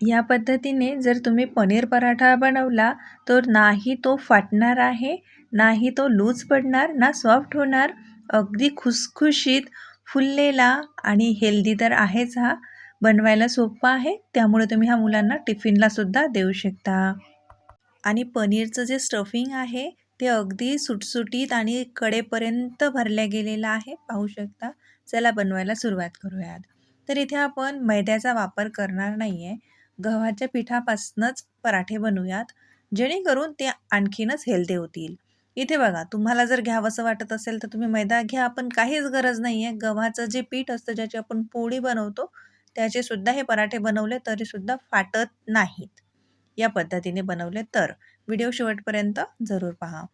या पद्धतीने जर तुम्ही पनीर पराठा बनवला तर नाही तो फाटणार आहे नाही तो लूज पडणार ना सॉफ्ट होणार अगदी खुसखुशीत फुललेला आणि हेल्दी तर आहेच हा. बनवायला सोपा आहे त्यामुळे तुम्ही हा मुलांना टिफिनलासुद्धा देऊ शकता. आणि पनीरचं जे स्टफिंग आहे ते अगदी सुटसुटीत आणि कडेपर्यंत भरल्या गेलेलं आहे पाहू शकता. चला बनवायला सुरुवात करूयात. तर इथे आपण मैद्याचा वापर करणार नाही आहे गव्हाच्या पिठापासूनच पराठे बनवूयात जेणेकरून ते आणखीनच हेल्दी होतील. इथे बघा तुम्हाला जर घ्यावंसं वाटत असेल तर तुम्ही मैदा घ्या. पण काहीच गरज नाही आहे गव्हाचं जे पीठ असतं ज्याची आपण पोळी बनवतो त्याचे सुद्धा हे पराठे बनवले तरीसुद्धा फाटत नाहीत. या पद्धतीने बनवले तर. व्हिडिओ शेवटपर्यंत जरूर पहा.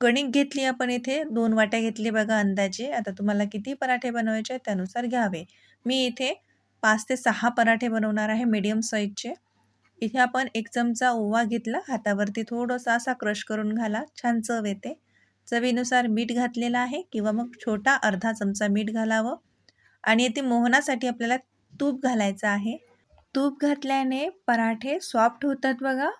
कणिक घेतली आपण इथे. दोन वाट्या घेतली बघा अंदाजे. आता तुम्हाला किती पराठे बनवायचे त्यानुसार घ्यावे. मी इथे पाच ते सहा पराठे बनवणार आहे मीडियम साईजचे इथे आपण एक चमचा ओवा घेतला हातावरती थोडंसं असा क्रश करून घाला छान चव येते. चवीनुसार मीठ घातलेलं आहे किंवा मग छोटा अर्धा चमचा मीठ घालावं. आणि येथे मोहनासाठी आपल्याला तूप घालायचं आहे. तूप घातल्याने पराठे सॉफ्ट होतात बघा.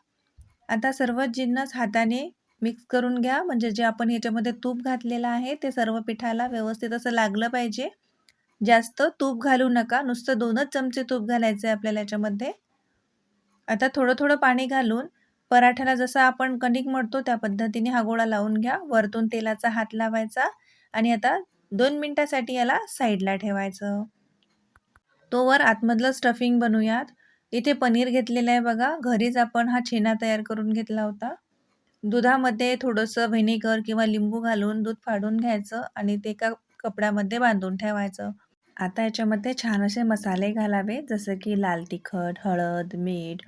आता सर्व जिन्नस हाताने मिक्स करून घ्या. म्हणजे जे आपण ह्याच्यामध्ये तूप घातलेलं आहे ते सर्व पिठाला व्यवस्थित असं लागलं पाहिजे. जास्त तूप घालू नका. नुसतं दोनच चमचे तूप घालायचं आहे आपल्याला याच्यामध्ये. आता थोडं थोडं पाणी घालून पराठ्याला जसं आपण कणिक मळतो त्या पद्धतीने हा गोळा लावून घ्या. वरतून तेलाचा हात लावायचा आणि आता दोन मिनटासाठी याला साईडला ठेवायचं. तोवर आतमधलं स्टफिंग बनवूयात. इथे पनीर घेतलेलं आहे बघा. घरीच आपण हा छेना तयार करून घेतला होता. दुधामध्ये थोडंसं व्हिनेगर किंवा लिंबू घालून दूध फाडून घ्यायचं आणि ते एका कपड्यामध्ये बांधून ठेवायचं. आता याच्यामध्ये छान असे मसाले घालावे जसं की लाल तिखट हळद मीठ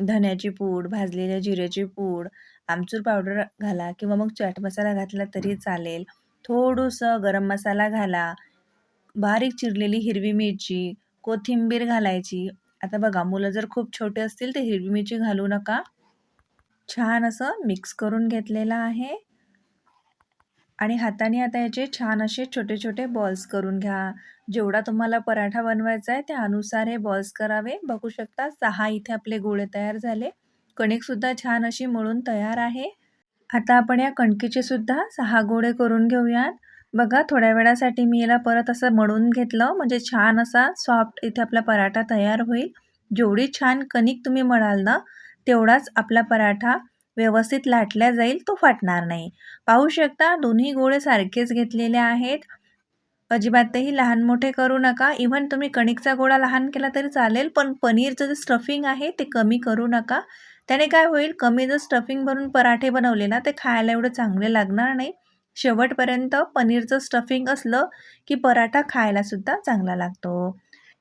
धन्याची पूड भाजलेल्या जिऱ्याची पूड आमचूर पावडर घाला किंवा मग चाट मसाला घातला तरी चालेल. थोडंसं गरम मसाला घाला बारीक चिरलेली हिरवी मिरची कोथिंबीर घालायची. आता बघा मुलं जर खूप छोटे असतील तर हिरवी मिरची घालू नका. छान असं मिक्स करून घेतलेलं आहे. आणि हाताने आता याचे छान असे छोटे छोटे बॉल्स करून घ्या. जेवढा तुम्हाला पराठा बनवायचा आहे त्यानुसार हे बॉल्स करावे. बघू शकता सहा इथे आपले गोळे तयार झाले. कणिकसुद्धा छान अशी मळून तयार आहे. आता आपण या कणकीचेसुद्धा सहा गोळे करून घेऊयात. बघा थोड्या वेळासाठी मी याला परत असं मळून घेतलं. म्हणजे छान असा सॉफ्ट इथे आपला पराठा तयार होईल. जेवढी छान कणिक तुम्ही मळाल ना तेवढाच आपला पराठा व्यवस्थित लाटल्या जाईल तो फाटणार नाही. पाहू शकता दोन्ही गोळे सारखेच घेतलेले आहेत. अजिबातही लहान मोठे करू नका. इव्हन तुम्ही कणिकचा गोळा लहान केला तरी चालेल पण पनीरचं जे स्टफिंग आहे ते कमी करू नका. त्याने काय होईल कमी जर स्टफिंग भरून पराठे बनवले ना ते खायला एवढं चांगले लागणार नाही. शेवटपर्यंत पनीरचं स्टफिंग असलं की पराठा खायलासुद्धा चांगला लागतो.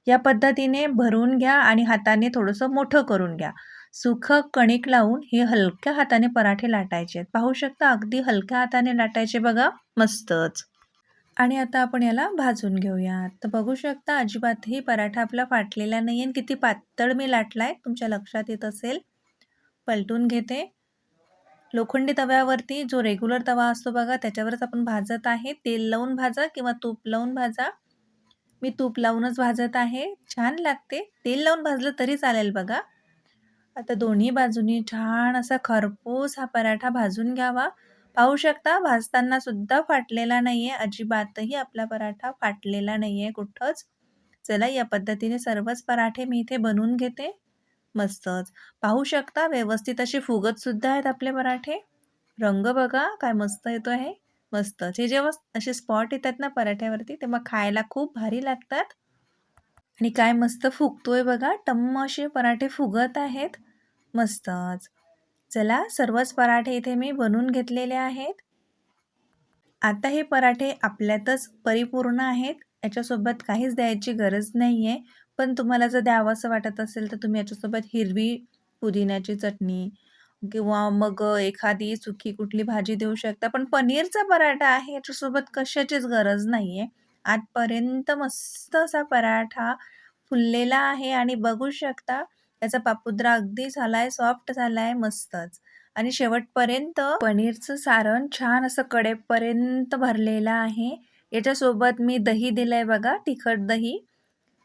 या पद्धतीने भरून घ्या आणि हाताने थोडंसं मोठं करून घ्या. सुखं कणिक लावून हे हलक्या हाताने पराठे लाटायचे पाहू शकता अगदी हलक्या हाताने लाटायचे बघा मस्तच. आणि आता आपण याला भाजून घेऊयात तर बघू शकता अजिबातही पराठा आपला फाटलेला नाही आहे किती पातळ मी लाटलाय तुमच्या लक्षात येत असेल. पलटून घेते. लोखंडी तव्यावरती जो रेग्युलर तवा असतो बघा त्याच्यावरच आपण भाजत आहे. तेल लावून भाजा किंवा तूप लावून भाजा. मी तूप लावूनच भाजत आहे. छान लागते. तेल लावून भाजलं तरी चालेल बघा. आता दोन्ही बाजूनी छान असा खरपूस हा पराठा भाजून घ्यावा. पाहू शकता भाजताना सुद्धा फाटलेला नाही आहे अजिबातही आपला पराठा फाटलेला नाही आहे कुठंच. चला या पद्धतीने सर्वच पराठे मी इथे बनवून घेते. मस्तच. पाहू शकता व्यवस्थित असे फुगतसुद्धा आहेत आपले पराठे. रंग बघा काय मस्त येतो आहे मस्तच. हे जेव्हा असे स्पॉट येतात ना पराठ्यावरती तेव्हा खायला खूप भारी लागतात. आणि काय मस्त फुगतोय बघा. टम्म असे पराठे फुगत आहेत. मस्तच. चला सर्वच पराठे इथे मी बनवून घेतलेले आहेत. आता हे पराठे आपल्यातच परिपूर्ण आहेत. याच्यासोबत काहीच द्यायची गरज नाही आहे पण तुम्हाला जर द्यावंसं वाटत असेल तर तुम्ही याच्यासोबत हिरवी पुदिन्याची चटणी किंवा मग एखादी सुकी कुठली भाजी देऊ शकता. पण पनीरचा पराठा आहे याच्यासोबत कशाचीच गरज नाही आहे आजपर्यंत मस्त असा पराठा फुललेला आहे आणि बघू शकता त्याचा पापुद्रा अगदी झालाय सॉफ्ट झालाय मस्तच. आणि शेवटपर्यंत पनीरचं सारण छान असं कडेपर्यंत भरलेलं आहे. याच्यासोबत मी दही दिलंय बघा तिखट दही.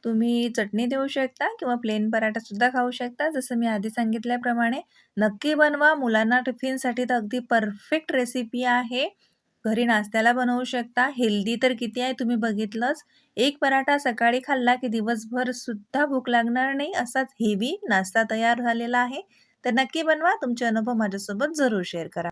तुम्ही चटणी देऊ शकता किंवा प्लेन पराठासुद्धा खाऊ शकता. जसं मी आधी सांगितल्याप्रमाणे नक्की बनवा. मुलांना टिफिनसाठी तर अगदी परफेक्ट रेसिपी आहे. घरी नाश्त्याला बनवू शकता. हेल्दी तर किती आहे तुम्ही बघितलंच. एक पराठा सकाळी खाल्ला की दिवसभर सुद्धा भूक लागणार नाही असाच हेवी नाश्ता तयार झालेला आहे. तर नक्की बनवा. तुमचे अनुभव माझ्यासोबत जरूर शेअर करा.